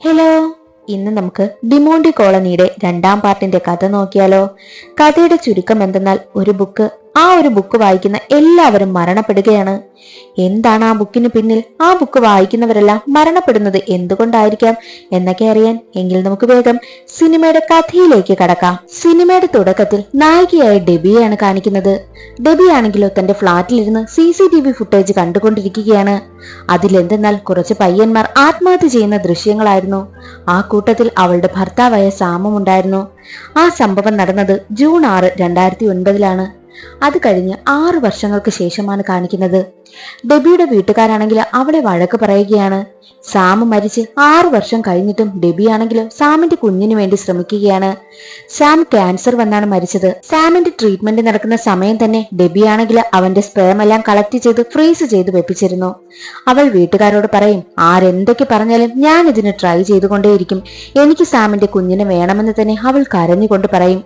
Hello ഇന്ന് നമുക്ക് ഡിമോണ്ടി കോളനിയുടെ രണ്ടാം പാർട്ടിന്റെ കഥ നോക്കിയാലോ. കഥയുടെ ചുരുക്കം എന്തെന്നാൽ ഒരു ബുക്ക് ആ ഒരു ബുക്ക് വായിക്കുന്ന എല്ലാവരും മരണപ്പെടുകയാണ്. എന്താണ് ആ ബുക്കിന് പിന്നിൽ? ആ ബുക്ക് വായിക്കുന്നവരെല്ലാം മരണപ്പെടുന്നത് എന്തുകൊണ്ടായിരിക്കാം എന്നൊക്കെ അറിയാൻ എങ്കിൽ നമുക്ക് വേഗം സിനിമയുടെ കഥയിലേക്ക് കടക്കാം. സിനിമയുടെ തുടക്കത്തിൽ നായികയായ ഡെബിയാണ് കാണിക്കുന്നത്. ഡെബി ആണെങ്കിലോ തന്റെ ഫ്ളാറ്റിലിരുന്ന് C C T V footage കണ്ടുകൊണ്ടിരിക്കുകയാണ്. അതിലെന്തെന്നാൽ കുറച്ച് പയ്യന്മാർ ആത്മഹത്യ ചെയ്യുന്ന ദൃശ്യങ്ങളായിരുന്നു. ആ കൂട്ടത്തിൽ അവളുടെ ഭർത്താവായ സാമുണ്ടായിരുന്നു ആ സംഭവം നടന്നത് ജൂൺ ആറ് രണ്ടായിരത്തി ഒൻപതിലാണ്. അത് കഴിഞ്ഞ് ആറു വർഷങ്ങൾക്ക് ശേഷമാണ് കാണിക്കുന്നത്. ഡെബിയുടെ വീട്ടുകാരാണെങ്കിൽ അവളെ വഴക്ക് പറയുകയാണ്. സാം മരിച്ച് ആറു വർഷം കഴിഞ്ഞിട്ടും ഡെബിയാണെങ്കിലും സാമിന്റെ കുഞ്ഞിനു വേണ്ടി ശ്രമിക്കുകയാണ്. സാം ക്യാൻസർ വന്നാണ് മരിച്ചത്. സാമിന്റെ ട്രീറ്റ്മെന്റ് നടക്കുന്ന സമയം തന്നെ ഡെബിയാണെങ്കിൽ അവന്റെ സ്പേം എല്ലാം കളക്ട് ചെയ്ത് ഫ്രീസ് ചെയ്ത് വെപ്പിച്ചിരുന്നു. അവൾ വീട്ടുകാരോട് പറയും ആരെന്തൊക്കെ പറഞ്ഞാലും ഞാൻ ഇതിന് ട്രൈ ചെയ്തുകൊണ്ടേയിരിക്കും. എനിക്ക് സാമിന്റെ കുഞ്ഞിനെ വേണമെന്ന് തന്നെ അവൾ കരഞ്ഞുകൊണ്ട് പറയും.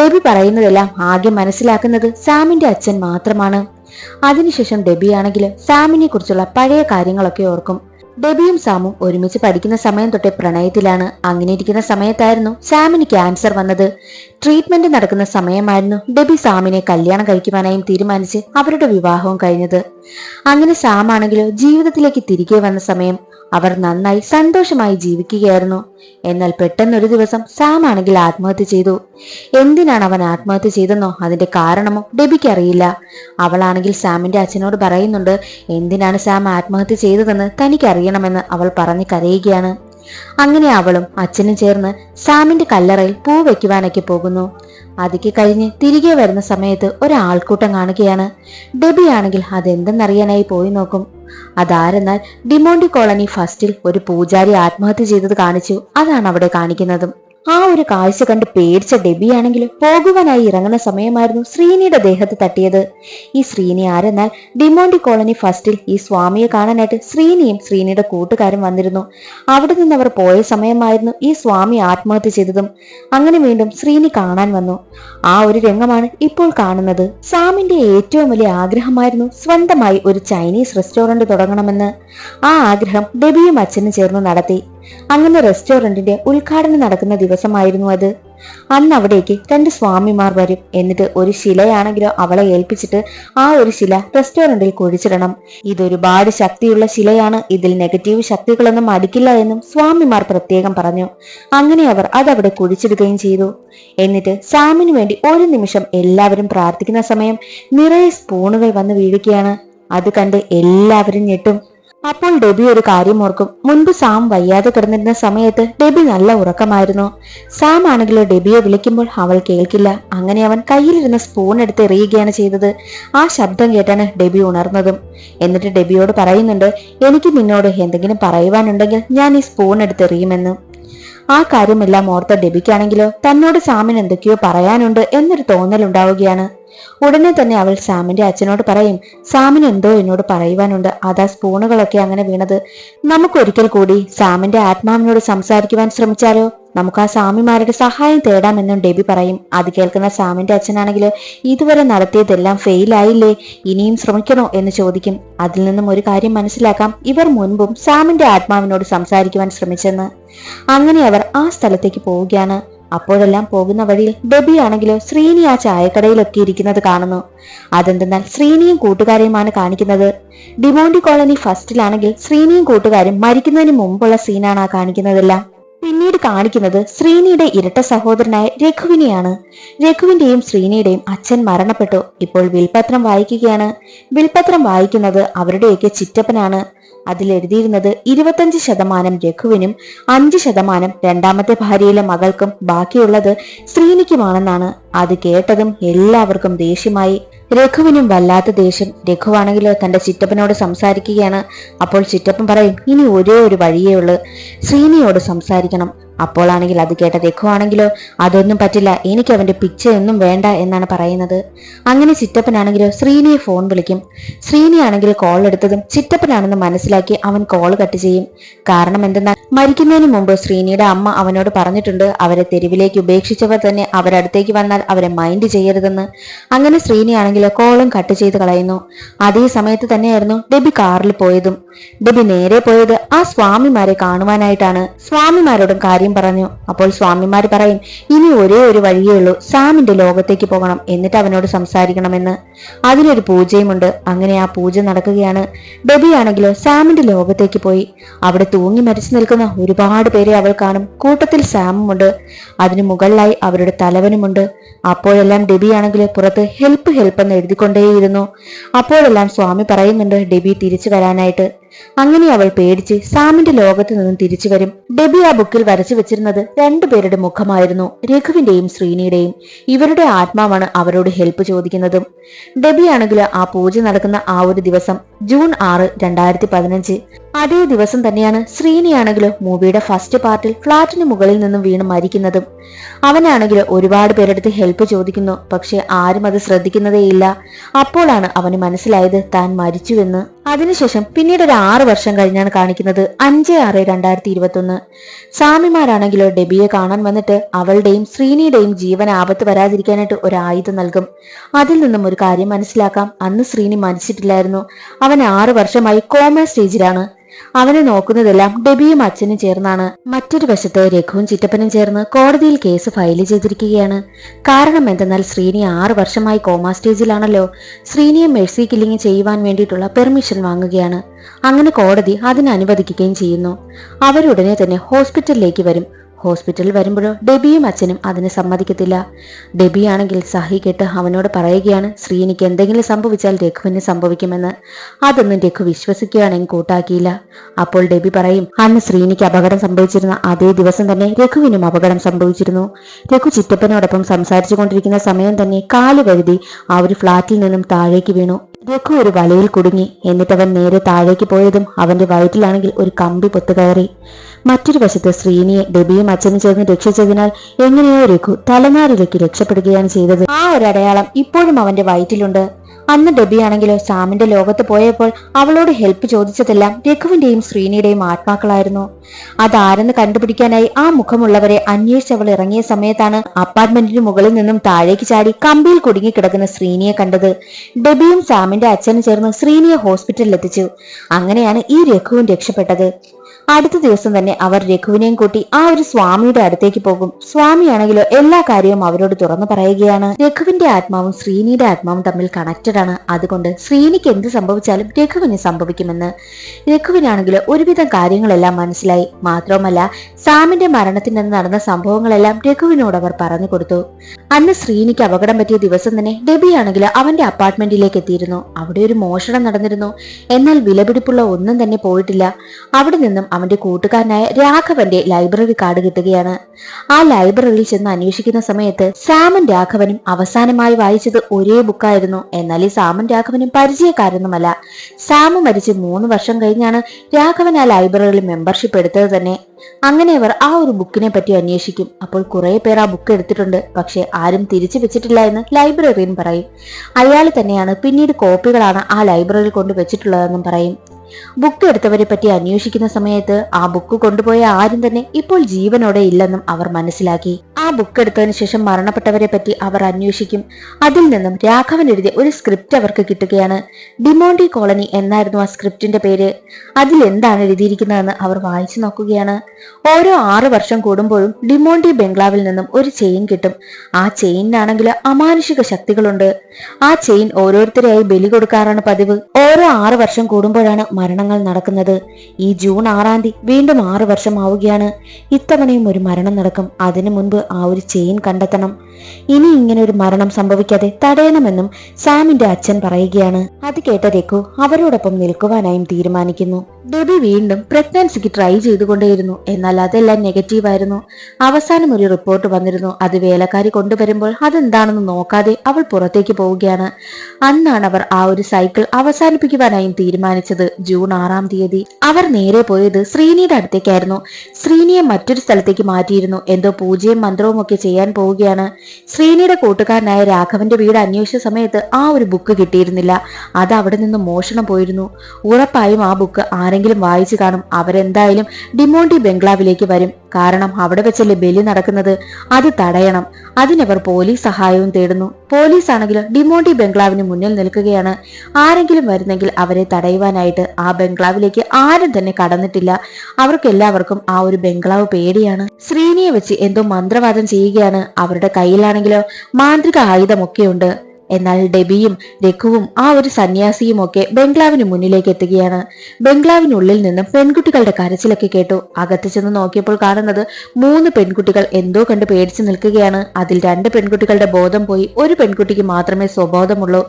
ഡെബി പറയുന്നതെല്ലാം ആകെ മനസ്സിലാക്കുന്നത് സാമിന്റെ അച്ഛൻ മാത്രമാണ്. അതിനുശേഷം ഡെബിയാണെങ്കിൽ സാമിനെ കുറിച്ചുള്ള പഴയ കാര്യങ്ങളൊക്കെ ഓർക്കും. ഡെബിയും സാമും ഒരുമിച്ച് പഠിക്കുന്ന സമയം തൊട്ടേ പ്രണയത്തിലാണ്. അങ്ങനെ ഇരിക്കുന്ന സമയത്തായിരുന്നു സാമിന് ക്യാൻസർ വന്നത്. ട്രീറ്റ്മെന്റ് നടക്കുന്ന സമയമായിരുന്നു ഡെബി സാമിനെ കല്യാണം കഴിക്കുവാനായും തീരുമാനിച്ച് അവരുടെ വിവാഹവും കഴിഞ്ഞത്. അങ്ങനെ സാമാണെങ്കിലും ജീവിതത്തിലേക്ക് തിരികെ വന്ന സമയം അവർ നന്നായി സന്തോഷമായി ജീവിക്കുകയായിരുന്നു. എന്നാൽ പെട്ടെന്നൊരു ദിവസം സാം ആണെങ്കിൽ ആത്മഹത്യ ചെയ്തു. എന്തിനാണ് അവൻ ആത്മഹത്യ ചെയ്തെന്നോ അതിന്റെ കാരണമോ ഡെബിക്ക് അറിയില്ല. അവളാണെങ്കിൽ സാമിന്റെ അച്ഛനോട് പറയുന്നുണ്ട് എന്തിനാണ് സാം ആത്മഹത്യ ചെയ്തതെന്ന് തനിക്കറിയണമെന്ന് അവൾ പറഞ്ഞു കരയുകയാണ്. അങ്ങനെ അവളും അച്ഛനും ചേർന്ന് സാമിന്റെ കല്ലറയിൽ പൂ വെക്കുവാനൊക്കെ പോകുന്നു. അതൊക്കെ കഴിഞ്ഞ് തിരികെ വരുന്ന സമയത്ത് ഒരാൾക്കൂട്ടം കാണുകയാണ്. ഡെബിയാണെങ്കിൽ അതെന്തെന്നറിയാനായി പോയി നോക്കും. അതാരെന്നാൽ ഡിമോണ്ടി കോളനി ഫസ്റ്റിൽ ഒരു പൂജാരി ആത്മഹത്യ ചെയ്തത് കാണിച്ചു. അതാണ് അവിടെ കാണിക്കുന്നതും. ആ ഒരു കാഴ്ച കണ്ട് പേടിച്ച ഡെബിയാണെങ്കിൽ പോകുവാനായി ഇറങ്ങുന്ന സമയമായിരുന്നു ശ്രീനിയുടെ ദേഹത്ത് തട്ടിയത്. ഈ ശ്രീനി ആരെന്നാൽ ഡിമോണ്ടി കോളനി ഫസ്റ്റിൽ ഈ സ്വാമിയെ കാണാനായിട്ട് ശ്രീനിയും ശ്രീനിയുടെ കൂട്ടുകാരും വന്നിരുന്നു. അവിടെ നിന്ന് അവർ പോയ സമയമായിരുന്നു ഈ സ്വാമി ആത്മഹത്യ ചെയ്തതും. അങ്ങനെ വീണ്ടും ശ്രീനി കാണാൻ വന്നു. ആ ഒരു രംഗമാണ് ഇപ്പോൾ കാണുന്നത്. സാമിന്റെ ഏറ്റവും വലിയ ആഗ്രഹമായിരുന്നു സ്വന്തമായി ഒരു ചൈനീസ് റെസ്റ്റോറന്റ് തുടങ്ങണമെന്ന്. ആ ആഗ്രഹം ഡെബിയും അച്ഛനും ചേർന്ന് നടത്തി. അങ്ങനെ റെസ്റ്റോറന്റിന്റെ ഉദ്ഘാടനം നടക്കുന്ന ദിവസമായിരുന്നു അത്. അന്ന് അവിടേക്ക് രണ്ട് സ്വാമിമാർ വരും. എന്നിട്ട് ഒരു ശിലയാണെങ്കിലോ അവളെ ഏൽപ്പിച്ചിട്ട് ആ ഒരു ശില റെസ്റ്റോറന്റിൽ കുഴിച്ചിടണം. ഇതൊരുപാട് ശക്തിയുള്ള ശിലയാണ്. ഇതിൽ നെഗറ്റീവ് ശക്തികളൊന്നും അടിക്കില്ല എന്നും സ്വാമിമാർ പ്രത്യേകം പറഞ്ഞു. അങ്ങനെ അവർ അതവിടെ കുഴിച്ചിടുകയും ചെയ്തു. എന്നിട്ട് സാമിനു വേണ്ടി ഒരു നിമിഷം എല്ലാവരും പ്രാർത്ഥിക്കുന്ന സമയം നിറയെ സ്പൂണുകൾ വന്ന് വീഴുകയാണ്. അത് കണ്ട് എല്ലാവരും ഞെട്ടും. അപ്പോൾ ഡെബി ഒരു കാര്യം ഓർക്കും. മുൻപ് സാം വയ്യാതെ കിടന്നിരുന്ന സമയത്ത് ഡെബി നല്ല ഉറക്കമായിരുന്നു. സാം ആണെങ്കിലോ ഡെബിയെ വിളിക്കുമ്പോൾ അവൾ കേൾക്കില്ല. അങ്ങനെ അവൻ കയ്യിലിരുന്ന സ്പൂൺ എടുത്ത് എറിയുകയാണ് ചെയ്തത്. ആ ശബ്ദം കേട്ടാണ് ഡെബി ഉണർന്നതും. എന്നിട്ട് ഡെബിയോട് പറയുന്നുണ്ട് എനിക്ക് നിന്നോട് എന്തെങ്കിലും പറയുവാനുണ്ടെങ്കിൽ ഞാൻ ഈ സ്പൂൺ എടുത്ത് എറിയുമെന്ന്. ആ കാര്യമെല്ലാം ഓർത്ത ഡെബിക്കാണെങ്കിലോ തന്നോട് സാമിന് എന്തൊക്കെയോ പറയാനുണ്ട് എന്നൊരു തോന്നലുണ്ടാവുകയാണ്. ഉടനെ തന്നെ അവൾ സാമിന്റെ അച്ഛനോട് പറയും സാമിന് എന്തോ എന്നോട് പറയുവാനുണ്ട്. അതാ സ്പൂണുകളൊക്കെ അങ്ങനെ വീണത്. നമുക്കൊരിക്കൽ കൂടി സാമിന്റെ ആത്മാവിനോട് സംസാരിക്കുവാൻ ശ്രമിച്ചാലോ? നമുക്ക് ആ സാമിമാരുടെ സഹായം തേടാമെന്നും ഡെബി പറയും. അത് കേൾക്കുന്ന സാമിന്റെ അച്ഛനാണെങ്കിൽ ഇതുവരെ നടത്തിയതെല്ലാം ഫെയിൽ ആയില്ലേ? ഇനിയും ശ്രമിക്കണോ എന്ന് ചോദിക്കും. അതിൽ നിന്നും ഒരു കാര്യം മനസ്സിലാക്കാം. ഇവർ മുൻപും സാമിന്റെ ആത്മാവിനോട് സംസാരിക്കുവാൻ ശ്രമിച്ചെന്ന്. അങ്ങനെ അവർ ആ സ്ഥലത്തേക്ക് പോവുകയാണ്. അപ്പോഴെല്ലാം പോകുന്ന വഴിയിൽ ബബി ആണെങ്കിലോ ശ്രീനി ആ ചായക്കടയിലൊക്കെ ഇരിക്കുന്നത് കാണുന്നു. അതെന്തെന്നാൽ ശ്രീനിയും കൂട്ടുകാരെയുമാണ് കാണിക്കുന്നത്. ഡിമോണ്ടി കോളനി ഫസ്റ്റിലാണെങ്കിൽ ശ്രീനിയും കൂട്ടുകാരും മരിക്കുന്നതിന് മുമ്പുള്ള സീനാണ് ആ കാണിക്കുന്നതെല്ലാം. പിന്നീട് കാണിക്കുന്നത് ശ്രീനിയുടെ ഇരട്ട സഹോദരനായ രഘുവിനെയാണ്. രഘുവിന്റെയും ശ്രീനിയുടെയും അച്ഛൻ മരണപ്പെട്ടു. ഇപ്പോൾ വിൽപത്രം വായിക്കുകയാണ്. വിൽപത്രം വായിക്കുന്നത് അവരുടെയൊക്കെ ചിറ്റപ്പനാണ്. അതിലെഴുതിയിരുന്നത് ഇരുപത്തഞ്ച് ശതമാനം രഘുവിനും അഞ്ച് ശതമാനം രണ്ടാമത്തെ ഭാര്യയിലെ മകൾക്കും ബാക്കിയുള്ളത് ശ്രീനിക്കുമാണെന്നാണ് അത് കേട്ടതും എല്ലാവർക്കും ദേഷ്യമായി. രഘുവിനും വല്ലാത്ത ദേഷ്യം. രഘുവാണെങ്കിലോ തന്റെ ചിറ്റപ്പനോട് സംസാരിക്കുകയാണ്. അപ്പോൾ ചിറ്റപ്പൻ പറയും ഇനി ഒരേ ഒരു വഴിയേ ഉള്ളൂ. ശ്രീനിയോട് സംസാരിക്കണം. അപ്പോളാണെങ്കിൽ അത് കേട്ട രഘു ആണെങ്കിലോ? അതൊന്നും പറ്റില്ല. എനിക്ക് അവന്റെ പിച്ചയൊന്നും വേണ്ട എന്നാണ് പറയുന്നത്. അങ്ങനെ ചിറ്റപ്പനാണെങ്കിലോ ശ്രീനിയെ ഫോൺ വിളിക്കും. ശ്രീനിയാണെങ്കിൽ കോൾ എടുത്തതും ചിറ്റപ്പനാണെന്ന് മനസ്സിലാക്കി അവൻ കോൾ കട്ട് ചെയ്യും. കാരണം എന്തെന്നാൽ മരിക്കുന്നതിന് മുമ്പ് ശ്രീനിയുടെ അമ്മ അവനോട് പറഞ്ഞിട്ടുണ്ട് അവരെ തെരുവിലേക്ക് ഉപേക്ഷിച്ചവർ തന്നെ അവരടുത്തേക്ക് വന്നാൽ അവരെ മൈൻഡ് ചെയ്യരുതെന്ന്. അങ്ങനെ ശ്രീനിയാണെങ്കിൽ കോളും കട്ട് ചെയ്ത് കളയുന്നു. അതേ സമയത്ത് തന്നെയായിരുന്നു ഡെബി കാറിൽ പോയതും. ഡെബി നേരെ പോയത് ആ സ്വാമിമാരെ കാണുവാനായിട്ടാണ്. സ്വാമിമാരോടും കാര്യം പറഞ്ഞു. അപ്പോൾ സ്വാമിമാർ പറയും ഇനി ഒരേ ഒരു വഴിയേ ഉള്ളൂ. സാമിന്റെ ലോകത്തേക്ക് പോകണം. എന്നിട്ട് അവനോട് സംസാരിക്കണമെന്ന്. അതിനൊരു പൂജയുമുണ്ട്. അങ്ങനെ ആ പൂജ നടക്കുകയാണ്. ഡെബിയാണെങ്കിലോ സാമിന്റെ ലോകത്തേക്ക് പോയി. അവിടെ തൂങ്ങി മരിച്ചു നിൽക്കുന്ന ഒരുപാട് പേരെ അവൾ കാണും. കൂട്ടത്തിൽ സാമുമുണ്ട്. അതിനു മുകളിലായി അവരുടെ തലവനുമുണ്ട്. അപ്പോഴെല്ലാം ഡെബിയാണെങ്കിൽ പുറത്ത് ഹെൽപ്പ് ഹെൽപ്പ് എന്ന് എഴുതിക്കൊണ്ടേയിരുന്നു. അപ്പോഴെല്ലാം സ്വാമി പറയുന്നുണ്ട് ഡെബി തിരിച്ചു വരാനായിട്ട്. അങ്ങനെ അവൾ പേടിച്ച് സാമിന്റെ ലോകത്ത് നിന്നും തിരിച്ചു വരും. ഡെബി ആ ബുക്കിൽ വരച്ചു വെച്ചിരുന്നത് രണ്ടുപേരുടെ മുഖമായിരുന്നു. രഘുവിന്റെയും ശ്രീനിയുടെയും. ഇവരുടെ ആത്മാവാണ് അവരോട് ഹെൽപ്പ് ചോദിക്കുന്നതും. ഡെബി ആണെങ്കിൽ ആ പൂജ നടക്കുന്ന ആ ഒരു ദിവസം ജൂൺ ആറ് രണ്ടായിരത്തി പതിനഞ്ച് അതേ ദിവസം തന്നെയാണ് ശ്രീനിയാണെങ്കിലോ മൂവിയുടെ ഫസ്റ്റ് പാർട്ടിൽ ഫ്ളാറ്റിന് മുകളിൽ നിന്നും വീണ് മരിക്കുന്നതും. അവനാണെങ്കിലോ ഒരുപാട് പേരെടുത്ത് ഹെൽപ്പ് ചോദിക്കുന്നു പക്ഷെ ആരും അത് ശ്രദ്ധിക്കുന്നതേയില്ല. അപ്പോഴാണ് അവന് മനസ്സിലായത് താൻ മരിച്ചുവെന്ന്. അതിനുശേഷം പിന്നീട് ഒരു ആറ് വർഷം കഴിഞ്ഞാണ് കാണിക്കുന്നത്. അഞ്ച് ആറ് രണ്ടായിരത്തി ഇരുപത്തി ഒന്ന് സ്വാമിമാരാണെങ്കിലോ ഡെബിയെ കാണാൻ വന്നിട്ട് അവളുടെയും ശ്രീനിയുടെയും ജീവൻ ആപത്ത് വരാതിരിക്കാനായിട്ട് ഒരു ആയുധം നൽകും. അതിൽ നിന്നും ഒരു കാര്യം മനസ്സിലാക്കാം. അന്ന് ശ്രീനി മരിച്ചിട്ടില്ലായിരുന്നു. അവൻ ആറ് വർഷമായി കോമ സ്റ്റേജിലാണ്. അവനെ നോക്കുന്നതെല്ലാം ഡെബിയും അച്ഛനും ചേർന്നാണ്. മറ്റൊരു വശത്ത് രഘുവും ചിറ്റപ്പനും ചേർന്ന് കോടതിയിൽ കേസ് ഫയൽ ചെയ്തിരിക്കുകയാണ്. കാരണം എന്തെന്നാൽ ശ്രീനി ആറു വർഷമായി കോമാ സ്റ്റേജിലാണല്ലോ. ശ്രീനിയെ മെഴ്സി കില്ലിംഗ് ചെയ്യുവാൻ വേണ്ടിയിട്ടുള്ള പെർമിഷൻ വാങ്ങുകയാണ്. അങ്ങനെ കോടതി അതിനനുവദിക്കുകയും ചെയ്യുന്നു. അവരുടനെ തന്നെ ഹോസ്പിറ്റലിലേക്ക് വരും. ഹോസ്പിറ്റലിൽ വരുമ്പോഴോ? ഡെബിയും അച്ഛനും അതിന് സമ്മതിക്കത്തില്ല. ഡെബി ആണെങ്കിൽ സഹി കേട്ട് അവനോട് പറയുകയാണ് ശ്രീനിക്ക് എന്തെങ്കിലും സംഭവിച്ചാൽ രഘുവിന് സംഭവിക്കുമെന്ന്. അതൊന്നും രഘു വിശ്വസിക്കുകയാണെങ്കിൽ കൂട്ടാക്കിയില്ല. അപ്പോൾ ഡെബി പറയും അന്ന് ശ്രീനിക്ക് അപകടം സംഭവിച്ചിരുന്ന അതേ ദിവസം തന്നെ രഘുവിനും അപകടം സംഭവിച്ചിരുന്നു. രഘു ചിറ്റപ്പനോടൊപ്പം സംസാരിച്ചു കൊണ്ടിരിക്കുന്ന സമയം തന്നെ കാൽ കരുതി ആ ഒരു ഫ്ളാറ്റിൽ നിന്നും താഴേക്ക് വീണു. രഘു ഒരു വലയിൽ കുടുങ്ങി. എന്നിട്ടവൻ നേരെ താഴേക്ക് പോയതും അവന്റെ വയറ്റിലാണെങ്കിൽ ഒരു കമ്പി പൊത്തുകയറി മറ്റൊരു വശത്ത് ശ്രീനിയെ ഡെബിയും അച്ഛനും ചേർന്ന് രക്ഷിച്ചതിനാൽ എങ്ങനെയോ രഘു തലനാരിലേക്ക് രക്ഷപ്പെടുകയാണ് ചെയ്തത്. ആ ഒരു അടയാളം ഇപ്പോഴും അവന്റെ വയറ്റിലുണ്ട്. അന്ന് ഡെബിയാണെങ്കിലോ സാമിന്റെ ലോകത്ത് പോയപ്പോൾ അവളോട് ഹെൽപ്പ് ചോദിച്ചതെല്ലാം രഘുവിന്റെയും ശ്രീനിയുടെയും ആത്മാക്കളായിരുന്നു. അതാരെന്ന് കണ്ടുപിടിക്കാനായി ആ മുഖമുള്ളവരെ അന്വേഷിച്ച് അവൾ ഇറങ്ങിയ സമയത്താണ് അപ്പാർട്ട്മെന്റിന് മുകളിൽ നിന്നും താഴേക്ക് ചാടി കമ്പിയിൽ കുടുങ്ങിക്കിടക്കുന്ന ശ്രീനിയെ കണ്ടത്. ഡെബിയും സാമിന്റെ അച്ഛനും ചേർന്ന് ശ്രീനിയെ ഹോസ്പിറ്റലിൽ എത്തിച്ചു. അങ്ങനെയാണ് ഈ രഘുവും രക്ഷപ്പെട്ടത്. അടുത്ത ദിവസം തന്നെ അവർ രഘുവിനെയും കൂട്ടി ആ ഒരു സ്വാമിയുടെ അടുത്തേക്ക് പോകും. സ്വാമിയാണെങ്കിലോ എല്ലാ കാര്യവും അവരോട് തുറന്നു പറയുകയാണ്. രഘുവിന്റെ ആത്മാവും ശ്രീനിയുടെ ആത്മാവും തമ്മിൽ കണക്റ്റഡ് ആണ്. അതുകൊണ്ട് ശ്രീനിക്ക് എന്ത് സംഭവിച്ചാലും രഘുവിന് സംഭവിക്കുമെന്ന്. രഘുവിനാണെങ്കിലോ ഒരുവിധം കാര്യങ്ങളെല്ലാം മനസ്സിലായി. മാത്രവുമല്ല സാമിന്റെ മരണത്തിൽ നിന്ന് നടന്ന സംഭവങ്ങളെല്ലാം രഘുവിനോട് അവർ പറഞ്ഞു കൊടുത്തു. അന്ന് ശ്രീനിക്ക് അപകടം പറ്റിയ ദിവസം തന്നെ ഡെബി ആണെങ്കിൽ അവന്റെ അപ്പാർട്ട്മെന്റിലേക്ക് എത്തിയിരുന്നു. അവിടെ ഒരു മോഷണം നടന്നിരുന്നു. എന്നാൽ വിലപിടിപ്പുള്ള ഒന്നും തന്നെ പോയിട്ടില്ല. അവിടെ നിന്നും അവന്റെ കൂട്ടുകാരനായ രാഘവന്റെ ലൈബ്രറി കാർഡ് കിട്ടുകയാണ്. ആ ലൈബ്രറിയിൽ ചെന്ന് അന്വേഷിക്കുന്ന സമയത്ത് സാമൻ രാഘവനും അവസാനമായി വായിച്ചത് ഒരേ ബുക്കായിരുന്നു. എന്നാൽ ഈ സാമൻ രാഘവനും പരിചയക്കാരൊന്നുമല്ല സാമ മരിച്ച് മൂന്ന് വർഷം കഴിഞ്ഞാണ് രാഘവൻ ആ ലൈബ്രറിയിൽ മെമ്പർഷിപ്പ് എടുത്തത് തന്നെ. അങ്ങനെ അവർ ആ ഒരു ബുക്കിനെ പറ്റി അന്വേഷിക്കും. അപ്പോൾ കുറെ പേർ ആ ബുക്ക് എടുത്തിട്ടുണ്ട്. പക്ഷെ ആരും തിരിച്ചു വെച്ചിട്ടില്ല എന്ന് ലൈബ്രറിയൻ പറയും. അയാൾ തന്നെയാണ് പിന്നീട് കോപ്പികളാണ് ആ ലൈബ്രറിയിൽ കൊണ്ട് വെച്ചിട്ടുള്ളതെന്നും പറയും. ബുക്ക് എടുത്തവരെ പറ്റി അന്വേഷിക്കുന്ന സമയത്ത് ആ ബുക്ക് കൊണ്ടുപോയ ആരും തന്നെ ഇപ്പോൾ ജീവനോടെ ഇല്ലെന്നും അവർ മനസ്സിലാക്കി. ആ ബുക്ക് എടുത്തതിന് ശേഷം മരണപ്പെട്ടവരെ പറ്റി അവർ അന്വേഷിക്കും. അതിൽ നിന്നും രാഘവൻ എഴുതിയ ഒരു സ്ക്രിപ്റ്റ് അവർക്ക് കിട്ടുകയാണ്. ഡിമോണ്ടി കോളനി എന്നായിരുന്നു ആ സ്ക്രിപ്റ്റിന്റെ പേര്. അതിൽ എന്താണ് എഴുതിയിരിക്കുന്നതെന്ന് അവർ വായിച്ചു നോക്കുകയാണ്. ഓരോ ആറ് വർഷം കൂടുമ്പോഴും ഡിമോണ്ടി ബംഗ്ലാവിൽ നിന്നും ഒരു ചെയിൻ കിട്ടും. ആ ചെയിനിനാണെങ്കിൽ അമാനുഷിക ശക്തികളുണ്ട്. ആ ചെയിൻ ഓരോരുത്തരെയായി ബലി കൊടുക്കാറാണ് പതിവ്. ഓരോ ആറ് വർഷം കൂടുമ്പോഴാണ് മരണങ്ങൾ നടക്കുന്നത്. ഈ ജൂൺ ആറാം തീയതി വീണ്ടും ആറ് വർഷം ആവുകയാണ് ഇത്തവണയും ഒരു മരണം നടക്കും. അതിനു മുൻപ് ആ ഒരു ചെയിൻ കണ്ടെത്തണം. ഇനി ഇങ്ങനെ ഒരു മരണം സംഭവിക്കാതെ തടയണമെന്നും സാമിന്റെ അച്ഛൻ പറയുകയാണ്. അത് കേട്ട രഘു അവരോടൊപ്പം നിൽക്കുവാനായും തീരുമാനിക്കുന്നു. ഡെബി വീണ്ടും പ്രഗ്നൻസിക്ക് ട്രൈ ചെയ്തുകൊണ്ടേയിരുന്നു. എന്നാൽ അതെല്ലാം നെഗറ്റീവ് ആയിരുന്നു. അവസാനം ഒരു റിപ്പോർട്ട് വന്നിരുന്നു. അത് വേലക്കാരി കൊണ്ടുവരുമ്പോൾ അതെന്താണെന്ന് നോക്കാതെ അവൾ പുറത്തേക്ക് പോവുകയാണ്. അന്നാണ് അവർ ആ ഒരു സൈക്കിൾ അവസാനിപ്പിക്കുവാനായും തീരുമാനിച്ചത്. ജൂൺ ആറാം തീയതി. അവർ നേരെ പോയത് ശ്രീനിയുടെ അടുത്തേക്കായിരുന്നു. ശ്രീനിയെ മറ്റൊരു സ്ഥലത്തേക്ക് മാറ്റിയിരുന്നു. എന്തോ പൂജയും മന്ത്രവും ഒക്കെ ചെയ്യാൻ പോവുകയാണ്. ശ്രീനിയുടെ കൂട്ടുകാരനായ രാഘവന്റെ വീട് അന്വേഷിച്ച സമയത്ത് ആ ഒരു ബുക്ക് കിട്ടിയിരുന്നില്ല. അത് അവിടെ നിന്ന് മോഷണം പോയിരുന്നു. ഉറപ്പായും ആ ബുക്ക് ആരെങ്കിലും വായിച്ചു കാണും. അവരെന്തായാലും ഡിമോണ്ടി ബംഗ്ലാവിലേക്ക് വരും. കാരണം അവിടെ വെച്ചല്ലേ ബലി നടക്കുന്നത്. അത് തടയണം. അതിനവർ പോലീസ് സഹായവും തേടുന്നു. പോലീസ് ആണെങ്കിലും ഡിമോണ്ടി ബംഗ്ലാവിന് മുന്നിൽ നിൽക്കുകയാണ്. ആരെങ്കിലും വരുന്നെങ്കിൽ അവരെ തടയുവാനായിട്ട് ആ ബംഗ്ലാവിലേക്ക് ആരും തന്നെ കടന്നിട്ടില്ല. അവർക്കെല്ലാവർക്കും ആ ഒരു ബംഗ്ലാവ് പേടിയാണ്. ശ്രീനിയെ വെച്ച് എന്തോ മന്ത്രവാദം ചെയ്യുകയാണ്. അവരുടെ കയ്യിലാണെങ്കിലോ മാന്ത്രിക ആയുധമൊക്കെയുണ്ട്. എന്നാൽ ഡെബിയും രഘുവും ആ ഒരു സന്യാസിയും ഒക്കെ ബംഗ്ലാവിന് മുന്നിലേക്ക് എത്തുകയാണ്. ബംഗ്ലാവിനുള്ളിൽ നിന്ന് പെൺകുട്ടികളുടെ കരച്ചിലൊക്കെ കേട്ടു. അകത്ത് ചെന്ന് നോക്കിയപ്പോൾ കാണുന്നത് മൂന്ന് പെൺകുട്ടികൾ എന്തോ കണ്ട് പേടിച്ചു നിൽക്കുകയാണ്. അതിൽ രണ്ട് പെൺകുട്ടികളുടെ ബോധം പോയി. ഒരു പെൺകുട്ടിക്ക് മാത്രമേ സ്വബോധമുള്ളൂ.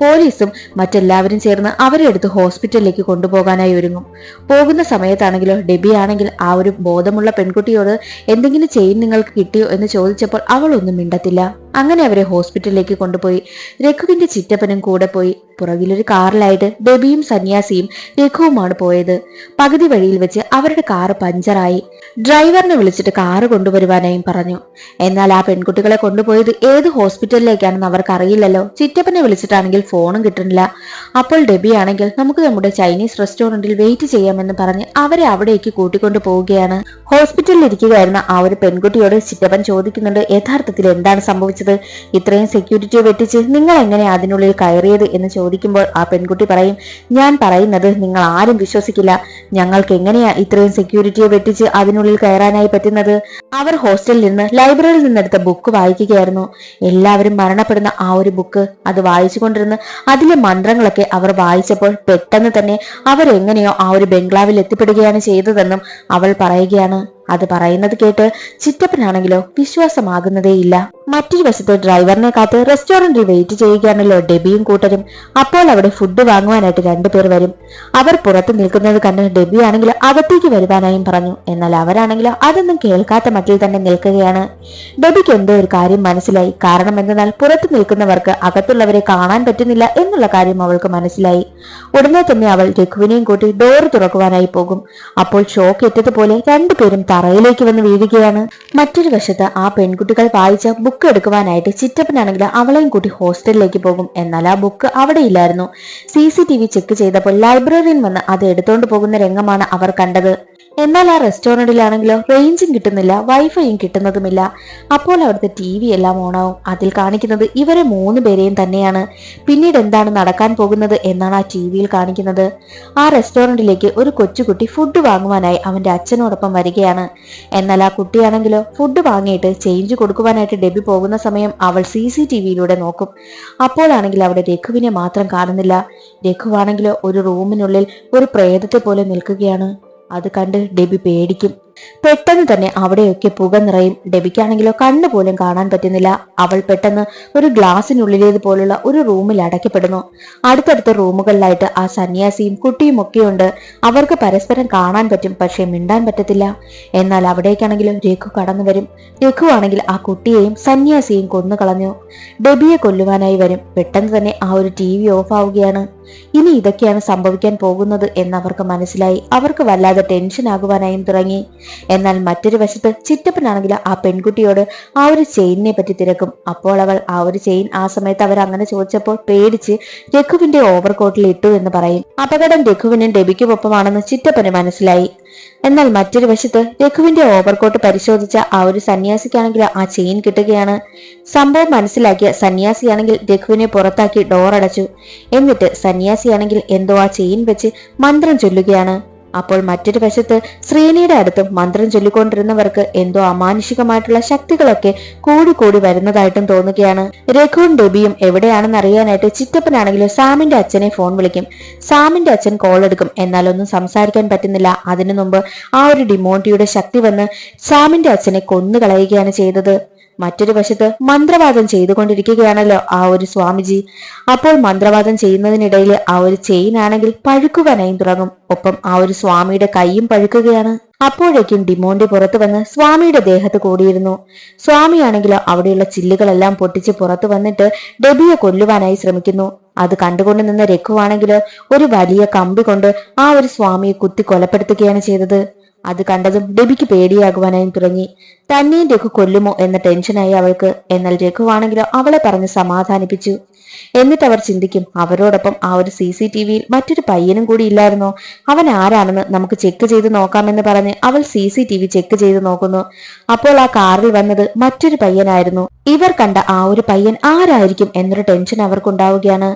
പോലീസും മറ്റെല്ലാവരും ചേർന്ന് അവരെ എടുത്ത് ഹോസ്പിറ്റലിലേക്ക് കൊണ്ടുപോകാനായി ഒരുങ്ങും. പോകുന്ന സമയത്താണെങ്കിലോ ഡെബി ആണെങ്കിൽ ആ ഒരു ബോധമുള്ള പെൺകുട്ടിയോട് എന്തെങ്കിലും ചെയിൻ നിങ്ങൾക്ക് കിട്ടിയോ എന്ന് ചോദിച്ചപ്പോൾ അവളൊന്നും മിണ്ടത്തില്ല. അങ്ങനെ അവരെ ഹോസ്പിറ്റലിലേക്ക് കൊണ്ടുപോയി. രഘുവിന്റെ ചിറ്റപ്പനും കൂടെ പോയി. പുറകിലൊരു കാറിലായിട്ട് ഡെബിയും സന്യാസിയും രഘുവുമാണ് പോയത്. പകുതി വഴിയിൽ വെച്ച് അവരുടെ കാറ് പഞ്ചറായി. ഡ്രൈവറിനെ വിളിച്ചിട്ട് കാറ് കൊണ്ടുവരുവാനായും പറഞ്ഞു. എന്നാൽ ആ പെൺകുട്ടികളെ കൊണ്ടുപോയത് ഏത് ഹോസ്പിറ്റലിലേക്കാണെന്ന് അവർക്ക് അറിയില്ലല്ലോ ചിറ്റപ്പനെ വിളിച്ചിട്ടാണെങ്കിൽ ഫോണും കിട്ടുന്നില്ല. അപ്പോൾ ഡെബി ആണെങ്കിൽ നമുക്ക് നമ്മുടെ ചൈനീസ് റെസ്റ്റോറന്റിൽ വെയിറ്റ് ചെയ്യാമെന്ന് പറഞ്ഞ് അവരെ അവിടേക്ക് കൂട്ടിക്കൊണ്ടു പോവുകയാണ്. ഹോസ്പിറ്റലിൽ ഇരിക്കുകയായിരുന്ന ആ ഒരു പെൺകുട്ടിയോട് ചിറ്റപ്പൻ ചോദിക്കുന്നുണ്ട് യഥാർത്ഥത്തിൽ എന്താണ് സംഭവിച്ചത്? ഇത്രയും സെക്യൂരിറ്റിയെ വെട്ടിച്ച് നിങ്ങൾ എങ്ങനെ അതിനുള്ളിൽ കയറിയത്? എന്ന് ചോദിക്കുമ്പോൾ ആ പെൺകുട്ടി പറയും ഞാൻ പറയുന്നത് നിങ്ങൾ ആരും വിശ്വസിക്കില്ല. ഞങ്ങൾക്ക് എങ്ങനെയാ ഇത്രയും സെക്യൂരിറ്റിയെ വെട്ടിച്ച് അതിനുള്ളിൽ കയറാനായി പറ്റുന്നത്? അവർ ഹോസ്റ്റലിൽ നിന്ന് ലൈബ്രറിയിൽ നിന്നെടുത്ത ബുക്ക് വായിക്കുകയായിരുന്നു. എല്ലാവരും മരണപ്പെടുന്ന ആ ഒരു ബുക്ക് അത് വായിച്ചുകൊണ്ടിരുന്ന് അതിലെ മന്ത്രങ്ങളൊക്കെ അവർ വായിച്ചപ്പോൾ പെട്ടെന്ന് തന്നെ അവരെങ്ങനെയോ ആ ഒരു ബംഗ്ലാവിൽ എത്തിപ്പെടുകയാണ് ചെയ്തതെന്നും അവൾ പറയുകയാണ്. അത് പറയുന്നത് കേട്ട് ചിറ്റപ്പനാണെങ്കിലോ വിശ്വാസമാകുന്നതേയില്ല. മറ്റൊരു വശത്ത് ഡ്രൈവറിനെ കാത്ത് റെസ്റ്റോറന്റിൽ വെയിറ്റ് ചെയ്യുകയാണല്ലോ ഡെബിയും കൂട്ടരും. അപ്പോൾ അവിടെ ഫുഡ് വാങ്ങുവാനായിട്ട് രണ്ടുപേർ വരും. അവർ പുറത്ത് നിൽക്കുന്നത് കണ്ട് ഡെബി ആണെങ്കിൽ അകത്തേക്ക് വരുവാനായും പറഞ്ഞു. എന്നാൽ അവരാണെങ്കിലോ അതൊന്നും കേൾക്കാത്ത മട്ടിൽ തന്നെ നിൽക്കുകയാണ്. ഡെബിക്ക് എന്തോ ഒരു കാര്യം മനസ്സിലായി. കാരണം എന്തെന്നാൽ പുറത്ത് നിൽക്കുന്നവർക്ക് അകത്തുള്ളവരെ കാണാൻ പറ്റുന്നില്ല എന്നുള്ള കാര്യം അവൾക്ക് മനസ്സിലായി. ഉടനെ തന്നെ അവൾ രഘുവിനെയും കൂട്ടി ഡോർ തുറക്കുവാനായി പോകും. അപ്പോൾ ഷോക്ക് എത്തിയതുപോലെ രണ്ടുപേരും തറയിലേക്ക് വന്ന് വീഴുകയാണ്. മറ്റൊരു വശത്ത് ആ പെൺകുട്ടികൾ വായിച്ച ബുക്ക് എടുക്കുവാനായിട്ട് ചിറ്റപ്പനാണെങ്കിൽ അവളെയും കൂട്ടി ഹോസ്റ്റലിലേക്ക് പോകും. എന്നാൽ ആ ബുക്ക് അവിടെ ഇല്ലായിരുന്നു. സി ചെക്ക് ചെയ്തപ്പോൾ ലൈബ്രറിയിൽ വന്ന് അത് എടുത്തോണ്ട് പോകുന്ന രംഗമാണ് അവർ കണ്ടത്. എന്നാൽ ആ റെസ്റ്റോറന്റിലാണെങ്കിലോ റേഞ്ചും കിട്ടുന്നില്ല വൈഫൈയും കിട്ടുന്നതുമില്ല. അപ്പോൾ അവിടുത്തെ ടി വി എല്ലാം ഓണാവും അതിൽ കാണിക്കുന്നത് ഇവരെ മൂന്ന് പേരെയും തന്നെയാണ്. പിന്നീട് എന്താണ് നടക്കാൻ പോകുന്നത് എന്നാണ് ആ ടി വിയിൽ കാണിക്കുന്നത്. ആ റെസ്റ്റോറന്റിലേക്ക് ഒരു കൊച്ചുകുട്ടി ഫുഡ് വാങ്ങുവാനായി അവന്റെ അച്ഛനോടൊപ്പം വരികയാണ്. എന്നാൽ ആ കുട്ടിയാണെങ്കിലോ ഫുഡ് വാങ്ങിയിട്ട് ചേഞ്ച് കൊടുക്കുവാനായിട്ട് ഡെബി പോകുന്ന സമയം അവൾ സി സി ടി വിയിലൂടെ നോക്കും. അപ്പോഴാണെങ്കിൽ അവിടെ രഘുവിനെ മാത്രം കാണുന്നില്ല. രഘുവാണെങ്കിലോ ഒരു റൂമിനുള്ളിൽ ഒരു പ്രേതത്തെ പോലെ നിൽക്കുകയാണ്. അത് കണ്ട് ഡെബി പേടിക്കും. പെട്ടെന്ന് തന്നെ അവിടെയൊക്കെ പുക നിറയും. ഡെബിക്കാണെങ്കിലോ കണ്ണു പോലും കാണാൻ പറ്റുന്നില്ല. അവൾ പെട്ടെന്ന് ഒരു ഗ്ലാസിനുള്ളിലേതുപോലുള്ള ഒരു റൂമിൽ അടയ്ക്കപ്പെടുന്നു. അടുത്തടുത്ത റൂമുകളിലായിട്ട് ആ സന്യാസിയും കുട്ടിയും ഒക്കെയുണ്ട്. അവർക്ക് പരസ്പരം കാണാൻ പറ്റും പക്ഷേ മിണ്ടാൻ പറ്റത്തില്ല. എന്നാൽ അവിടേക്കാണെങ്കിലും രഘു കടന്നു വരും. രഘു ആണെങ്കിൽ ആ കുട്ടിയെയും സന്യാസിയും കൊന്നു കളഞ്ഞു ഡെബിയെ കൊല്ലുവാനായി വരും. പെട്ടെന്ന് തന്നെ ആ ഒരു ടി വി ഓഫ് ആവുകയാണ്. ഇനി ഇതൊക്കെയാണ് സംഭവിക്കാൻ പോകുന്നത് എന്നവർക്ക് മനസ്സിലായി. അവർക്ക് വല്ലാതെ ടെൻഷൻ ആകുവാനായും തുടങ്ങി. എന്നാൽ മറ്റൊരു വശത്ത് ചിറ്റപ്പനാണെങ്കിൽ ആ പെൺകുട്ടിയോട് ആ ഒരു ചെയിനിനെ പറ്റി തിരക്കും. അപ്പോൾ അവൾ ആ ഒരു ചെയിൻ ആ സമയത്ത് അവർ അങ്ങനെ ചോദിച്ചപ്പോൾ പേടിച്ച് രഘുവിന്റെ ഓവർകോട്ടിൽ ഇട്ടു എന്ന് പറയും. അപകടം രഘുവിനും ഡെബിക്കുമൊപ്പമാണെന്ന് ചിറ്റപ്പന് മനസ്സിലായി. എന്നാൽ മറ്റൊരു വശത്ത് രഘുവിന്റെ ഓവർകോട്ട് പരിശോധിച്ച ആ ഒരു സന്യാസിക്കാണെങ്കിൽ ആ ചെയിൻ കിട്ടുകയാണ്. സംഭവം മനസ്സിലാക്കിയ സന്യാസിയാണെങ്കിൽ രഘുവിനെ പുറത്താക്കി ഡോർ അടച്ചു. എന്നിട്ട് സന്യാസിയാണെങ്കിൽ എന്തോ ആ ചെയിൻ വെച്ച് മന്ത്രം ചൊല്ലുകയാണ്. അപ്പോൾ മറ്റൊരു വശത്ത് ശ്രീനിയുടെ അടുത്തും മന്ത്രം ചൊല്ലിക്കൊണ്ടിരുന്നവർക്ക് എന്തോ അമാനുഷികമായിട്ടുള്ള ശക്തികളൊക്കെ കൂടി കൂടി വരുന്നതായിട്ടും തോന്നുകയാണ്. രഘുവും ഡെബിയും എവിടെയാണെന്ന് അറിയാനായിട്ട് ചിറ്റപ്പനാണെങ്കിലും സാമിന്റെ അച്ഛനെ ഫോൺ വിളിക്കും. സാമിന്റെ അച്ഛൻ കോൾ എടുക്കും. എന്നാൽ ഒന്നും സംസാരിക്കാൻ പറ്റുന്നില്ല. അതിനു മുമ്പ് ആ ഒരു ഡിമോണ്ടിയുടെ ശക്തി വന്ന് സാമിന്റെ അച്ഛനെ കൊന്നുകളയുകയാണ് ചെയ്തത്. മറ്റൊരു വശത്ത് മന്ത്രവാദം ചെയ്തുകൊണ്ടിരിക്കുകയാണല്ലോ ആ ഒരു സ്വാമിജി. അപ്പോൾ മന്ത്രവാദം ചെയ്യുന്നതിനിടയിൽ ആ ഒരു ചെയിൻ ആണെങ്കിൽ പഴുക്കുവാനായും തുടങ്ങും. ഒപ്പം ആ ഒരു സ്വാമിയുടെ കൈയും പഴുക്കുകയാണ്. അപ്പോഴേക്കും ഡിമോണ്ടി പുറത്തു വന്ന് സ്വാമിയുടെ ദേഹത്ത് കൂടിയിരുന്നു. സ്വാമിയാണെങ്കിലോ അവിടെയുള്ള ചില്ലുകളെല്ലാം പൊട്ടിച്ച് പുറത്തു വന്നിട്ട് ഡെബിയെ കൊല്ലുവാനായി ശ്രമിക്കുന്നു. അത് കണ്ടുകൊണ്ട് നിന്ന രഘുവാണെങ്കിലോ ഒരു വലിയ കമ്പി കൊണ്ട് ആ ഒരു സ്വാമിയെ കുത്തി കൊലപ്പെടുത്തുകയാണ് ചെയ്തത്. അത് കണ്ടതും ഡെബിക്ക് പേടിയാകുവാനായും തുടങ്ങി. തന്നെയും രഘു കൊല്ലുമോ എന്ന ടെൻഷനായി അവൾക്ക്. എന്നാൽ രഘുവാണെങ്കിലോ അവളെ പറഞ്ഞ് സമാധാനിപ്പിച്ചു. എന്നിട്ട് അവർ ചിന്തിക്കും അവരോടൊപ്പം ആ ഒരു സി സി ടി വിയിൽ മറ്റൊരു പയ്യനും കൂടി ഇല്ലായിരുന്നോ? അവൻ ആരാണെന്ന് നമുക്ക് ചെക്ക് ചെയ്ത് നോക്കാമെന്ന് പറഞ്ഞ് അവൾ C C T V check ചെയ്ത് നോക്കുന്നു. അപ്പോൾ ആ കാറിൽ വന്നത് മറ്റൊരു പയ്യനായിരുന്നു. ഇവർ കണ്ട ആ ഒരു പയ്യൻ ആരായിരിക്കും എന്നൊരു ടെൻഷൻ അവർക്കുണ്ടാവുകയാണ്.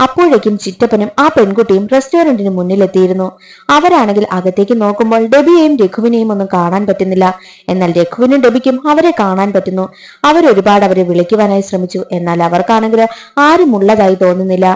അപ്പോഴേക്കും ചിറ്റപ്പനും ആ പെൺകുട്ടിയും റെസ്റ്റോറന്റിന് മുന്നിലെത്തിയിരുന്നു. അവരാണെങ്കിൽ അകത്തേക്ക് നോക്കുമ്പോൾ ഡെബിയെയും രഘുവിനെയും ഒന്നും കാണാൻ പറ്റുന്നില്ല. എന്നാൽ രഘുവിനും ഡെബിക്കും അവരെ കാണാൻ പറ്റുന്നു. അവരൊരുപാട് അവരെ വിളിക്കുവാനായി ശ്രമിച്ചു. എന്നാൽ അവർക്കാണെങ്കിൽ ആരുമുള്ളതായി തോന്നുന്നില്ല.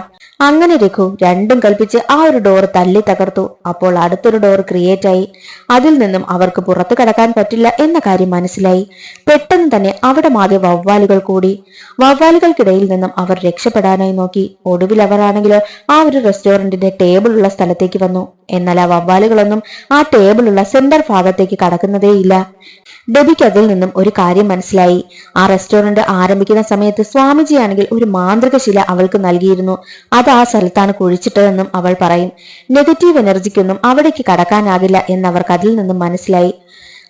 അങ്ങനെ രഘു രണ്ടും കൽപ്പിച്ച് ആ ഒരു ഡോർ തല്ലി തകർത്തു. അപ്പോൾ അടുത്തൊരു ഡോർ ക്രിയേറ്റ് ആയി. അതിൽ നിന്നും അവർക്ക് പുറത്തു കടക്കാൻ പറ്റില്ല എന്ന കാര്യം മനസ്സിലായി. പെട്ടെന്ന് തന്നെ അവിടെ മാതിരി വവ്വാലുകൾ കൂടി. വവ്വാലുകൾക്കിടയിൽ നിന്നും അവർ രക്ഷപ്പെടാനായി നോക്കി. ഒടുവിൽ അവരാണെങ്കിലോ ആ ഒരു റെസ്റ്റോറന്റിന്റെ ടേബിൾ ഉള്ള സ്ഥലത്തേക്ക് വന്നു. എന്നാൽ ആ വവ്വാലുകളൊന്നും ആ ടേബിളുള്ള സെന്റർ ഭാഗത്തേക്ക് കടക്കുന്നതേയില്ല. ഡെബിക്ക് അതിൽ നിന്നും ഒരു കാര്യം മനസ്സിലായി. ആ റെസ്റ്റോറന്റ് ആരംഭിക്കുന്ന സമയത്ത് സ്വാമിജിയാണെങ്കിൽ ഒരു മാന്ത്രിക ശില അവൾക്ക് നൽകിയിരുന്നു. അത് ആ സ്ഥലത്താണ് കുഴിച്ചിട്ടതെന്നും അവൾ പറയും. നെഗറ്റീവ് എനർജിക്കൊന്നും അവിടേക്ക് കടക്കാനാകില്ല എന്നവർക്ക് അതിൽ നിന്നും മനസ്സിലായി.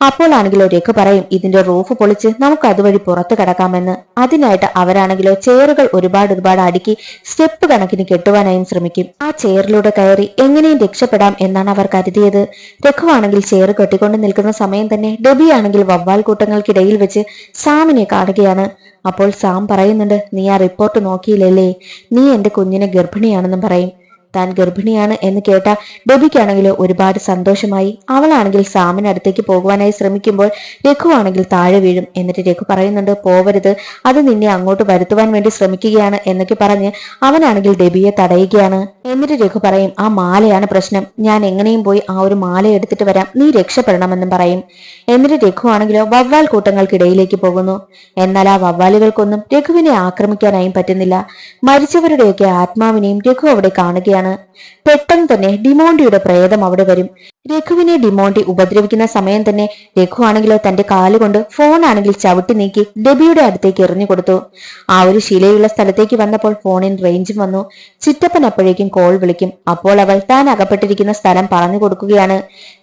അപ്പോഴാണെങ്കിലോ രഘു പറയും ഇതിന്റെ റൂഫ് പൊളിച്ച് നമുക്ക് അതുവഴി പുറത്തു കിടക്കാമെന്ന്. അതിനായിട്ട് അവരാണെങ്കിലോ ചെയറുകൾ ഒരുപാട് ഒരുപാട് അടുക്കി സ്റ്റെപ്പ് കണക്കിന് കെട്ടുവാനായും ശ്രമിക്കും. ആ ചെയറിലൂടെ കയറി എങ്ങനെയും രക്ഷപ്പെടാം എന്നാണ് അവർ കരുതിയത്. രഘുവാണെങ്കിൽ ചെയർ കെട്ടിക്കൊണ്ട് നിൽക്കുന്ന സമയം തന്നെ ഡെബി ആണെങ്കിൽ വവ്വാൽ കൂട്ടങ്ങൾക്കിടയിൽ വെച്ച് സാമിനെ കാണുകയാണ്. അപ്പോൾ സാം പറയുന്നുണ്ട് നീ ആ റിപ്പോർട്ട് നോക്കിയില്ലല്ലേ? നീ എന്റെ കുഞ്ഞിനെ ഗർഭിണിയാണെന്നും പറയും. താൻ ഗർഭിണിയാണ് എന്ന് കേട്ട ഡെബിക്കാണെങ്കിൽ ഒരുപാട് സന്തോഷമായി. അവളാണെങ്കിൽ സാമിന് അടുത്തേക്ക് പോകുവാനായി ശ്രമിക്കുമ്പോൾ രഘുവാണെങ്കിൽ താഴെ വീഴും. എന്നിട്ട് രഘു പറയുന്നുണ്ട് പോവരുത്. അത് നിന്നെ അങ്ങോട്ട് വരുത്തുവാൻ വേണ്ടി ശ്രമിക്കുകയാണ് എന്നൊക്കെ പറഞ്ഞ് അവനാണെങ്കിൽ ഡെബിയെ തടയുകയാണ്. എന്നിട്ട് രഘു പറയും ആ മാലയാണ് പ്രശ്നം. ഞാൻ എങ്ങനെയും പോയി ആ ഒരു മാല എടുത്തിട്ട് വരാം. നീ രക്ഷപ്പെടണമെന്നും പറയും. എന്നിട്ട് രഘു ആണെങ്കിലോ വവ്വാൽ കൂട്ടങ്ങൾക്കിടയിലേക്ക് പോകുന്നു. എന്നാൽ ആ വവ്വാലുകൾക്കൊന്നും രഘുവിനെ ആക്രമിക്കാനായും പറ്റുന്നില്ല. മരിച്ചവരുടെയൊക്കെ ആത്മാവിനെയും രഘു അവിടെ കാണുകയാണ്. പെട്ടെന്ന് തന്നെ ഡിമോണ്ടിയുടെ പ്രേതം അവിടെ വരും. രഘുവിനെ ഡിമോണ്ടി ഉപദ്രവിക്കുന്ന സമയം തന്നെ രഘു ആണെങ്കിലോ തന്റെ കാലുകൊണ്ട് ഫോൺ ആണെങ്കിൽ ചവിട്ടി നീക്കി ഡെബിയുടെ അടുത്തേക്ക് എറിഞ്ഞു കൊടുത്തു. ആ ഒരു ശിലയുള്ള സ്ഥലത്തേക്ക് വന്നപ്പോൾ ഫോണിൽ റേഞ്ചും വന്നു. ചിറ്റപ്പൻ അപ്പോഴേക്കും കോൾ വിളിക്കും. അപ്പോൾ അവൾ താൻ അകപ്പെട്ടിരിക്കുന്ന സ്ഥലം പറഞ്ഞു കൊടുക്കുകയാണ്.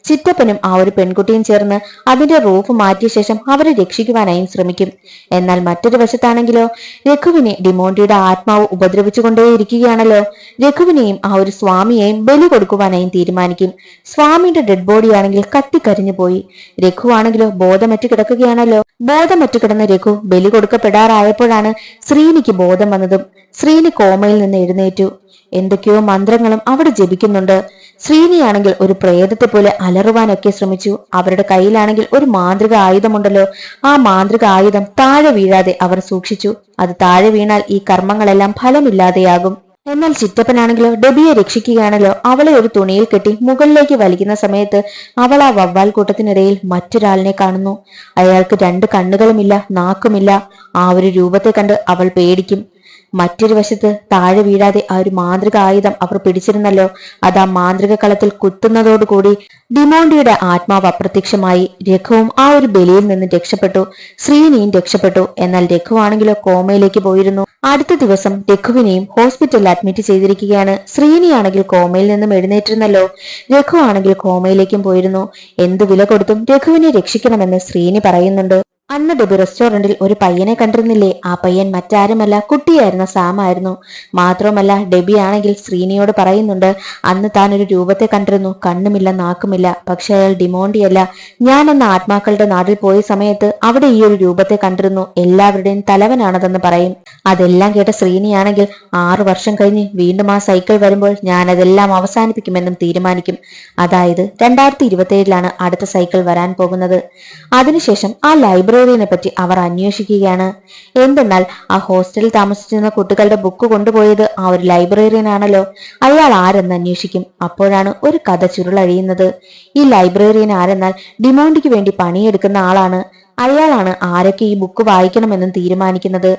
ചിറ്റപ്പനും ആ ഒരു പെൺകുട്ടിയും ചേർന്ന് അതിന്റെ റൂഫ് മാറ്റിയ ശേഷം അവരെ രക്ഷിക്കുവാനായും ശ്രമിക്കും. എന്നാൽ മറ്റൊരു വശത്താണെങ്കിലോ രഘുവിനെ ഡിമോണ്ടിയുടെ ആത്മാവ് ഉപദ്രവിച്ചുകൊണ്ടേയിരിക്കുകയാണല്ലോ രഘുവിനെയും ആ ഒരു സ്വാമിയെയും ബലി കൊടുക്കുവാനായും തീരുമാനിക്കും. സ്വാമിയുടെ ഡെഡ് ബോഡി ആണെങ്കിൽ കത്തിക്കരിഞ്ഞു പോയി. രഘു ആണെങ്കിലോ ബോധമറ്റ് കിടക്കുകയാണല്ലോ. ബോധമറ്റ് കിടന്ന രഘു ബലി കൊടുക്കപ്പെടാറായപ്പോഴാണ് ശ്രീനിക്ക് ബോധം വന്നതും. ശ്രീനി കോമയിൽ നിന്ന് എഴുന്നേറ്റു. എന്തൊക്കെയോ മന്ത്രങ്ങളും അവിടെ ജപിക്കുന്നുണ്ട്. ശ്രീനിയാണെങ്കിൽ ഒരു പ്രേതത്തെ പോലെ അലറുവാനൊക്കെ ശ്രമിച്ചു. അവരുടെ കയ്യിലാണെങ്കിൽ ഒരു മാന്ത്രിക ആയുധമുണ്ടല്ലോ. ആ മാന്ത്രിക ആയുധം താഴെ വീഴാതെ അവർ സൂക്ഷിച്ചു. അത് താഴെ വീണാൽ ഈ കർമ്മങ്ങളെല്ലാം ഫലമില്ലാതെയാകും. എന്നാൽ ചിറ്റപ്പനാണെങ്കിലോ ഡെബിയെ രക്ഷിക്കുകയാണല്ലോ അവളെ ഒരു തുണിയിൽ കെട്ടി മുകളിലേക്ക് വലിക്കുന്ന സമയത്ത് അവൾ ആ വവ്വാൽ കൂട്ടത്തിനിടയിൽ മറ്റൊരാളിനെ കാണുന്നു. അയാൾക്ക് രണ്ട് കണ്ണുകളുമില്ല നാക്കുമില്ല. ആ ഒരു രൂപത്തെ കണ്ട് അവൾ പേടിക്കും. മറ്റൊരു വശത്ത് താഴെ വീഴാതെ ആ ഒരു മാന്ത്രിക ആയുധം അവർ പിടിച്ചിരുന്നല്ലോ. അത് ആ മാന്ത്രിക കളത്തിൽ കുത്തുന്നതോടുകൂടി ഡിമോണ്ടിയുടെ ആത്മാവ് അപ്രത്യക്ഷമായി രഘുവും ആ ഒരു ബലിയിൽ നിന്ന് രക്ഷപ്പെട്ടു. ശ്രീനിയും രക്ഷപ്പെട്ടു. എന്നാൽ രഘുവാണെങ്കിലോ കോമയിലേക്ക് പോയിരുന്നു. അടുത്ത ദിവസം രഘുവിനെയും ഹോസ്പിറ്റലിൽ അഡ്മിറ്റ് ചെയ്തിരിക്കുകയാണ്. ശ്രീനിയാണെങ്കിൽ കോമയിൽ നിന്നും എഴുന്നേറ്റിരുന്നല്ലോ. രഘു ആണെങ്കിൽ കോമയിലേക്കും പോയിരുന്നു. എന്തു വില കൊടുത്തും രഘുവിനെ രക്ഷിക്കണമെന്ന് ശ്രീനി പറയുന്നുണ്ട്. അന്ന് ഡെബി റെസ്റ്റോറന്റിൽ ഒരു പയ്യനെ കണ്ടിരുന്നില്ലേ? ആ പയ്യൻ മറ്റാരുമല്ല കുട്ടിയായിരുന്ന സാമായിരുന്നു. മാത്രവുമല്ല ഡെബി ആണെങ്കിൽ ശ്രീനിയോട് പറയുന്നുണ്ട് അന്ന് താൻ ഒരു രൂപത്തെ കണ്ടിരുന്നു കണ്ണുമില്ല നാക്കുമില്ല. പക്ഷെ അയാൾ ഡിമോണ്ടിയല്ല. ഞാൻ അന്ന് ആത്മാക്കളുടെ നാട്ടിൽ പോയ സമയത്ത് അവിടെ ഈ ഒരു രൂപത്തെ കണ്ടിരുന്നു. എല്ലാവരുടെയും തലവനാണതെന്ന് പറയും. അതെല്ലാം കേട്ട ശ്രീനിയാണെങ്കിൽ ആറു വർഷം കഴിഞ്ഞ് വീണ്ടും ആ സൈക്കിൾ വരുമ്പോൾ ഞാൻ അതെല്ലാം അവസാനിപ്പിക്കുമെന്നും തീരുമാനിക്കും. അതായത് രണ്ടായിരത്തി ഇരുപത്തി അടുത്ത സൈക്കിൾ വരാൻ പോകുന്നത്. അതിനുശേഷം ആ ലൈബ്രറിയെ പറ്റി അവർ അന്വേഷിക്കുകയാണ്. എന്തെന്നാൽ ആ ഹോസ്റ്റലിൽ താമസിച്ചിരുന്ന കുട്ടികളുടെ ബുക്ക് കൊണ്ടുപോയത് ആ ഒരു ലൈബ്രറിയനാണല്ലോ അയാൾ ആരെന്ന് അന്വേഷിക്കും. അപ്പോഴാണ് ഒരു കഥ ചുരുളഴിയുന്നത്. ഈ ലൈബ്രറിയൻ ആരെന്നാൽ ഡിമോണ്ടിക്ക് വേണ്ടി പണിയെടുക്കുന്ന ആളാണ്. അയാളാണ് ആരൊക്കെ ഈ ബുക്ക് വായിക്കണമെന്നും തീരുമാനിക്കുന്നത്.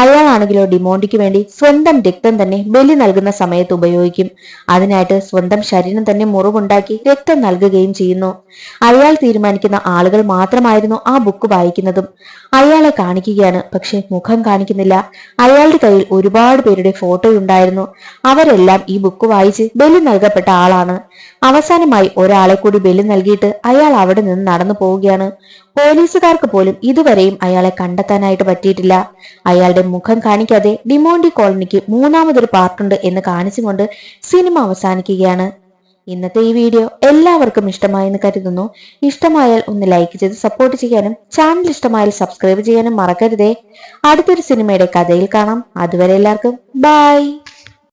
അയാളാണെങ്കിലോ ഡിമോണ്ടിക്ക് വേണ്ടി സ്വന്തം രക്തം തന്നെ ബലി നൽകുന്ന സമയത്ത് ഉപയോഗിക്കും. അതിനായിട്ട് സ്വന്തം ശരീരം തന്നെ മുറിവുണ്ടാക്കി രക്തം നൽകുകയും ചെയ്യുന്നു. അയാൾ തീരുമാനിക്കുന്ന ആളുകൾ മാത്രമായിരുന്നു ആ ബുക്ക് വായിക്കുന്നതും. അയാളെ കാണിക്കുകയാണ് പക്ഷെ മുഖം കാണിക്കുന്നില്ല. അയാളുടെ കയ്യിൽ ഒരുപാട് പേരുടെ ഫോട്ടോ ഉണ്ടായിരുന്നു. അവരെല്ലാം ഈ ബുക്ക് വായിച്ച് ബലി നൽകപ്പെട്ട ആളാണ്. അവസാനമായി ഒരാളെ കൂടി ബലി നൽകിയിട്ട് അയാൾ അവിടെ നിന്ന് നടന്നു പോവുകയാണ്. പോലീസുകാർക്ക് പോലും ഇതുവരെയും അയാളെ കണ്ടെത്താനായിട്ട് പറ്റിയിട്ടില്ല. അയാളുടെ മുഖം കാണിക്കാതെ ഡിമോണ്ടി കോളനിക്ക് മൂന്നാമതൊരു പാർട്ടുണ്ട് എന്ന് കാണിച്ചുകൊണ്ട് സിനിമ അവസാനിക്കുകയാണ്. ഇന്നത്തെ ഈ വീഡിയോ എല്ലാവർക്കും ഇഷ്ടമായെന്ന് കരുതുന്നു. ഇഷ്ടമായാൽ ഒന്ന് ലൈക്ക് ചെയ്ത് സപ്പോർട്ട് ചെയ്യാനും ചാനൽ ഇഷ്ടമായാൽ സബ്സ്ക്രൈബ് ചെയ്യാനും മറക്കരുതേ. അടുത്തൊരു സിനിമയുടെ കഥയിൽ കാണാം. അതുവരെ എല്ലാവർക്കും ബൈ